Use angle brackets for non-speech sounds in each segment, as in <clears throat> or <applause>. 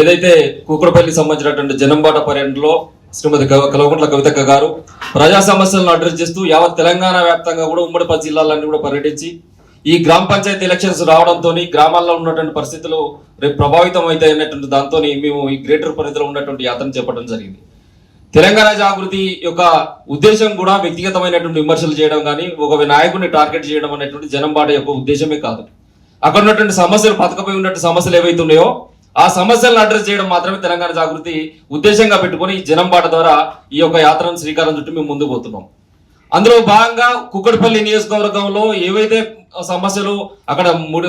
ఏదైతే కుక్కడపల్లి సంబంధించినటువంటి జనంబాట పర్యటనలో శ్రీమతి కలవకుంట్ల కవితక్క గారు ప్రజా సమస్యలను అడ్రస్ చేస్తూ యావత్ తెలంగాణ వ్యాప్తంగా కూడా ఉమ్మడి పది జిల్లాలన్నీ కూడా పర్యటించి ఈ గ్రామ పంచాయతీ ఎలక్షన్స్ రావడంతో గ్రామాల్లో ఉన్నటువంటి పరిస్థితులు రేపు ప్రభావితం అవుతాయి అనేటువంటి దాంతో మేము ఈ గ్రేటర్ పరిధిలో ఉన్నటువంటి యాత్రను చెప్పడం జరిగింది. తెలంగాణ జాగృతి యొక్క ఉద్దేశం కూడా వ్యక్తిగతమైనటువంటి విమర్శలు చేయడం కానీ ఒక నాయకుడిని టార్గెట్ చేయడం అనేటువంటి జనంబాట యొక్క ఉద్దేశమే కాదు. అక్కడ ఉన్నటువంటి సమస్యలు పథకపోయి ఉన్నటువంటి సమస్యలు ఏవైతే ఉన్నాయో ఆ సమస్యలను అడ్రస్ చేయడం మాత్రమే తెలంగాణ జాగృతి ఉద్దేశంగా పెట్టుకొని ఈ జనంబాట ద్వారా ఈ యొక్క యాత్రను శ్రీకారం చుట్టూ మేము ముందుకు పోతున్నాం. అందులో భాగంగా కుక్కడపల్లి నియోజకవర్గంలో ఏవైతే సమస్యలు అక్కడ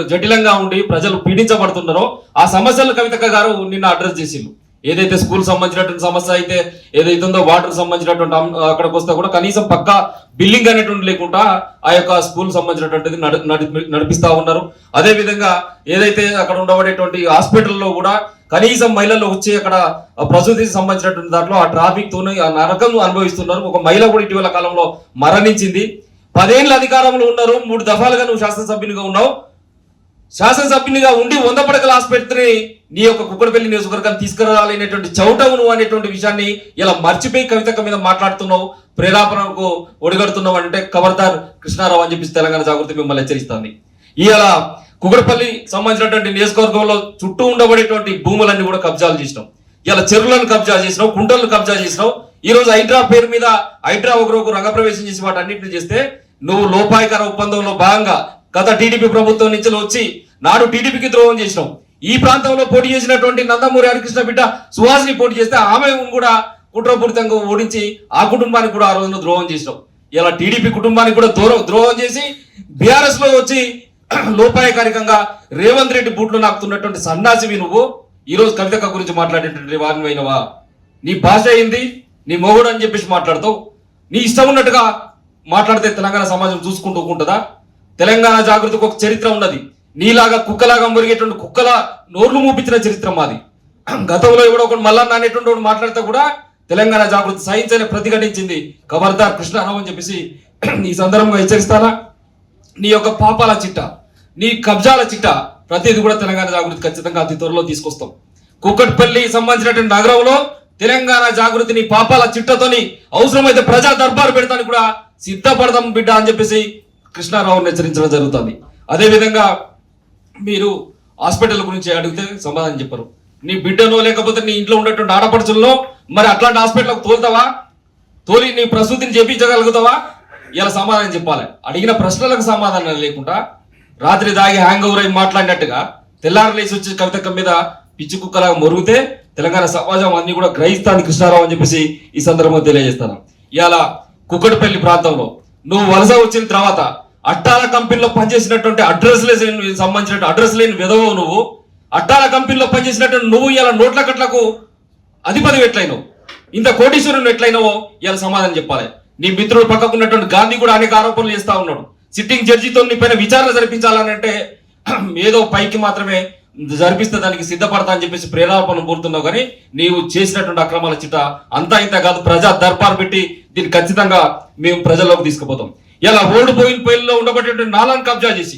జటిలంగా ఉండి ప్రజలు పీడించబడుతున్నారో ఆ సమస్యలు కవితక్క గారు నిన్న అడ్రస్ చేసిండ్రు ఏదైతే స్కూల్ సంబంధించినటువంటి సమస్య అయితే ఏదైతే ఉందో వాటర్ సంబంధించినటువంటి అక్కడికి వస్తే కూడా కనీసం పక్క బిల్డింగ్ అనేటువంటి లేకుండా ఆ యొక్క స్కూల్ సంబంధించినటువంటిది నడు- నడిపిస్తా ఉన్నారు. అదే విధంగా ఏదైతే అక్కడ ఉండబడేటువంటి హాస్పిటల్లో కూడా కనీసం మహిళలు వచ్చి అక్కడ ప్రసూతికి సంబంధించినటువంటి దాంట్లో ఆ ట్రాఫిక్ తోనే ఆ నరకం అనుభవిస్తున్నారు. ఒక మహిళ కూడా ఇటీవల కాలంలో మరణించింది. పదేళ్ళ అధికారంలో ఉన్నారు. మూడు దఫాలుగా నువ్వు శాసనసభ్యునిగా ఉన్నావు. శాసనసభ్యునిగా ఉండి వంద పడకల ఆసుపత్రిని నీ యొక్క కుక్కడపల్లి నియోజకవర్గాన్ని తీసుకురావాలనేటువంటి చౌటవు నువ్వు అనేటువంటి విషయాన్ని ఇలా మర్చిపోయి కవితక మీద మాట్లాడుతున్నావు ప్రేరాపణకు ఒడిగడుతున్నావు అంటే ఖబర్దార్ కృష్ణారావు అని చెప్పి తెలంగాణ జాగృతి మిమ్మల్ని హెచ్చరిస్తుంది. ఇలా కుక్కడపల్లి సంబంధించినటువంటి నియోజకవర్గంలో చుట్టూ ఉండబడేటువంటి భూములన్నీ కూడా కబ్జాలు చేసినాం. ఇలా చెరువులను కబ్జా చేసినావు కుంటలను కబ్జా చేసినావు ఈ రోజు హైడ్రా పేరు మీద హైడ్రా ఒకరోజు రంగప్రవేశం చేసి వాటి అన్నింటిని చేస్తే నువ్వు లోపాయకర ఒప్పందంలో భాగంగా గత టీడీపీ ప్రభుత్వం నుంచి వచ్చి నాడు టీడీపీకి ద్రోహం చేసినాం. ఈ ప్రాంతంలో పోటీ చేసినటువంటి నందమూరి హరికృష్ణ బిడ్డ సుహాసిని పోటీ చేస్తే ఆమె కూడా కుట్రపూరితంగా ఓడించి ఆ కుటుంబానికి కూడా ఆ రోజున ద్రోహం చేసినాం. ఇలా టీడీపీ కుటుంబానికి కూడా దూరం ద్రోహం చేసి బీఆర్ఎస్లో వచ్చి <clears throat> లోపాయకారికంగా రేవంత్ రెడ్డి బూట్లు నాకుతున్నటువంటి సన్నాసివి నువ్వు. ఈరోజు కవితక్క గురించి మాట్లాడేటువంటి వారినైనవా నీ భాష అయింది నీ మొగుడు అని చెప్పేసి మాట్లాడతావు. నీ ఇష్టం ఉన్నట్టుగా మాట్లాడితే తెలంగాణ సమాజం చూసుకుంటూ ఉంటుందా? తెలంగాణ జాగృతికి ఒక చరిత్ర ఉన్నది. నీలాగా కుక్కలాగా మురిగేటువంటి కుక్కల నోర్లు మూపించిన చరిత్ర మాది. గతంలో కూడా ఒకడు మల్లన్న అనేటువంటి వాడు మాట్లాడితే కూడా తెలంగాణ జాగృతి సహించని ప్రతిఘటించింది ఖబర్దార్ కృష్ణారావు అని చెప్పేసి ఈ సందర్భంగా హెచ్చరిస్తానా? నీ యొక్క పాపాల చిట్ట నీ కబ్జాల చిట్ట ప్రతిది కూడా తెలంగాణ జాగృతి ఖచ్చితంగా అతి త్వరలో తీసుకొస్తాం. కుక్కట్పల్లి సంబంధించినటువంటి నగరంలో తెలంగాణ జాగృతి నీ పాపాల చిట్టతోని అవసరమైతే ప్రజా దర్బారు పెడతానికి కూడా సిద్ధపడదాం బిడ్డ అని చెప్పేసి కృష్ణారావుని హెచ్చరించడం జరుగుతుంది. అదేవిధంగా మీరు హాస్పిటల్ గురించి అడిగితే సమాధానం చెప్పరు. నీ బిడ్డనో లేకపోతే నీ ఇంట్లో ఉన్నటువంటి ఆడపడుచుల్లో మరి అట్లాంటి హాస్పిటల్కి తోలుతావా? తోలి నీ ప్రసూతిని చేపించగలుగుతావా? ఇలా సమాధానం చెప్పాలి. అడిగిన ప్రశ్నలకు సమాధానం లేకుండా రాత్రి దాగి హ్యాంగ్ ఓవర్ అయి మాట్లాడినట్టుగా తెల్లారి లేచి వచ్చి కవితక్క మీద పిచ్చి కుక్కలాగా మొరుగుతే తెలంగాణ సమాజం అన్ని కూడా గ్రహిస్తాను కృష్ణారావు అని చెప్పేసి ఈ సందర్భంగా తెలియజేస్తాను. ఇవాళ కుక్కటిపల్లి ప్రాంతంలో నువ్వు వలస వచ్చిన తర్వాత అట్టాల కంపెనీలో పనిచేసినటువంటి అడ్రస్ లేని సంబంధించిన అడ్రస్ లేని విధవవు నువ్వు. అట్టాల కంపెనీలో పనిచేసినటువంటి నువ్వు ఇలా నోట్ల కట్లకు అధిపతి ఎట్లయినావు? ఇంత కోటీశ్వరుని ఎట్లయినావో ఇలా సమాధానం చెప్పాలి. నీ మిత్రుడు పక్కకున్నటువంటి గాంధీ కూడా అనేక ఆరోపణలు చేస్తా ఉన్నాడు. సిట్టింగ్ జడ్జితో నీ పైన విచారణ జరిపించాలని అంటే <clears throat> ఏదో పైకి మాత్రమే జరిపిస్తే దానికి సిద్ధపడతా అని చెప్పేసి ప్రేరాపణ కోరుతున్నావు కానీ నీవు చేసినటువంటి అక్రమాల చిట అంతా ఇంత కాదు. ప్రజా దర్బార్ పెట్టి దీన్ని ఖచ్చితంగా మేము ప్రజల్లోకి తీసుకుపోతాం. ఇలా ఓల్డ్ పోయిన్ పోయిల్లో ఉండబట్టేటువంటి నాలాన్ని కబ్జా చేసి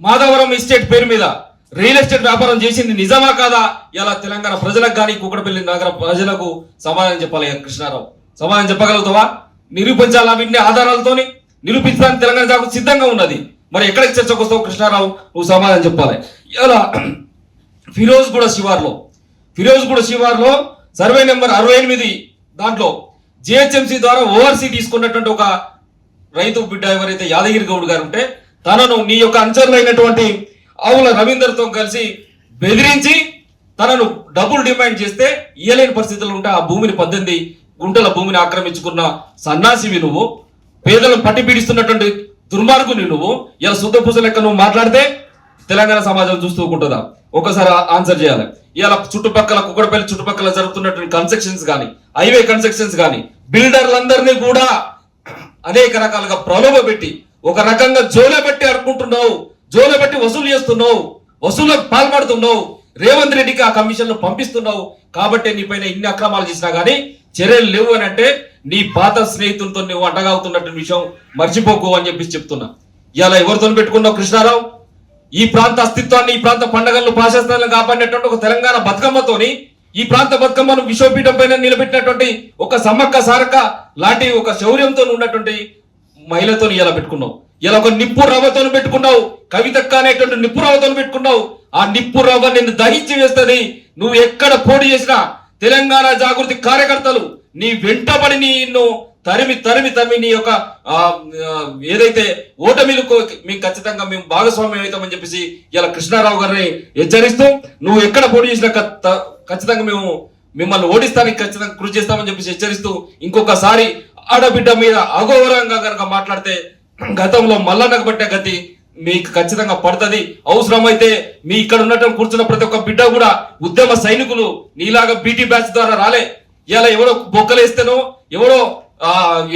మాధవరం ఎస్టేట్ పేరు మీద రియల్ ఎస్టేట్ వ్యాపారం చేసింది నిజమా కాదా? ఇలా తెలంగాణ ప్రజలకు కానీ కుక్కడపల్లి నగర ప్రజలకు సమాధానం చెప్పాలి కృష్ణారావు. సమాధానం చెప్పగలుగుతావా? నిరూపించాలా వీటిని ఆధారాలతోని? నిరూపించడానికి తెలంగాణ జాగృతి సిద్ధంగా ఉన్నది. మరి ఎక్కడికి చర్చకు వస్తావు కృష్ణారావు? నువ్వు సమాధానం చెప్పాలి. ఇలా <clears throat> ఫిరోజ్ కూడా శివార్లో ఫిరోజ్ కూడా శివార్లో సర్వే నెంబర్ అరవై ఎనిమిది దాంట్లో జిహెచ్ఎంసీ ద్వారా ఓవర్సీ తీసుకున్నటువంటి ఒక రైతు బిడ్డ ఎవరైతే యాదగిరి గౌడ్ గారు ఉంటే తనను నీ యొక్క అంచరులైనటువంటి ఆవుల రవీందర్తో కలిసి బెదిరించి తనను డబ్బులు డిమాండ్ చేస్తే ఇయ్యలేని పరిస్థితులు ఉంటే ఆ భూమిని పద్దెనిమిది గుంటల భూమిని ఆక్రమించుకున్న సన్నాసివి నువ్వు పేదలను పట్టి పీడిస్తున్నటువంటి దుర్మార్గుని నువ్వు ఇలా శుద్ధ పూజ లెక్క నువ్వు మాట్లాడితే తెలంగాణ సమాజం చూస్తూ ఉంటుందా? ఒకసారి ఆన్సర్ చేయాలి. ఇలా చుట్టుపక్కల కుక్కడపల్లి చుట్టుపక్కల జరుగుతున్నటువంటి కన్స్ట్రక్షన్స్ కానీ హైవే కన్స్ట్రక్షన్స్ కానీ బిల్డర్లందరినీ కూడా అనేక రకాలుగా ప్రలోభ పెట్టి ఒక రకంగా జోల పెట్టి అనుకుంటున్నావు జోల పెట్టి వసూలు చేస్తున్నావు వసూళ్ళకు పాల్పడుతున్నావు రేవంత్ రెడ్డికి ఆ కమిషన్లు పంపిస్తున్నావు కాబట్టి నీ పైన ఇన్ని అక్రమాలు చేసినా కానీ చర్యలు లేవు అని అంటే నీ పాత స్నేహితులతో నువ్వు అండగా విషయం మర్చిపోకు అని చెప్పేసి చెప్తున్నా. ఇలా ఎవరితో పెట్టుకున్నావు కృష్ణారావు? ఈ ప్రాంత అస్తిత్వాన్ని ఈ ప్రాంత పండుగలను భాషాస్థానాలను కాపాడినటువంటి ఒక తెలంగాణ బతుకమ్మతోని ఈ ప్రాంత బతుకమ్మను విశ్వపీఠం పైన నిలబెట్టినటువంటి ఒక సమ్మక్క సారక లాంటి ఒక శౌర్యంతో ఉన్నటువంటి మహిళతో ఇలా పెట్టుకున్నావు. ఇలా ఒక నిప్పు రవ్వతో పెట్టుకున్నావు. కవితక్క అనేటువంటి నిప్పు రవ్వతో పెట్టుకున్నావు. ఆ నిప్పు రవ్వ నిన్ను దహించి వేస్తుంది. నువ్వు ఎక్కడ పోటీ చేసినా తెలంగాణ జాగృతి కార్యకర్తలు నీ వెంటబడి నిన్ను తరిమి తరిమి తరిమి నీ యొక్క ఏదైతే ఓటమిలు మేము ఖచ్చితంగా మేము భాగస్వామ్యం అవుతామని చెప్పేసి ఇలా కృష్ణారావు గారిని హెచ్చరిస్తూ నువ్వు ఎక్కడ పోటీ చేసినా త- ఖచ్చితంగా మేము మిమ్మల్ని ఓడిస్తానికి ఖచ్చితంగా కృషి చేస్తామని చెప్పేసి హెచ్చరిస్తూ ఇంకొకసారి ఆడబిడ్డ మీద అఘోరంగా కనుక మాట్లాడితే గతంలో మల్లన్నకు పట్టే గతి మీకు ఖచ్చితంగా పడుతుంది. అవసరమైతే మీ ఇక్కడ ఉండటం కూర్చున్న ప్రతి ఒక్క బిడ్డ కూడా ఉద్యమ సైనికులు నీలాగా బీటీ బ్యాచ్ ద్వారా రాలే. ఇలా ఎవడో బొక్కలేస్తేనో ఎవడో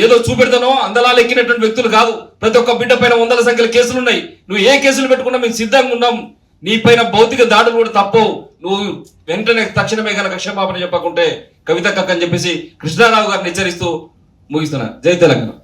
ఏదో చూపెడతానో అందలాలు ఎక్కినటువంటి వ్యక్తులు కాదు. ప్రతి ఒక్క బిడ్డ పైన వందల సంఖ్యలో కేసులు ఉన్నాయి. నువ్వు ఏ కేసులు పెట్టుకున్నా మేము సిద్ధంగా ఉన్నాం. నీ పైన భౌతిక దాడులు కూడా తప్పవు. నువ్వు వెంటనే తక్షణమే కనుక క్షమాపణ చెప్పకుంటే కవిత కక్క అని చెప్పేసి కృష్ణారావు గారిని హెచ్చరిస్తూ ముగిస్తున్నా. జై తెలంగాణ.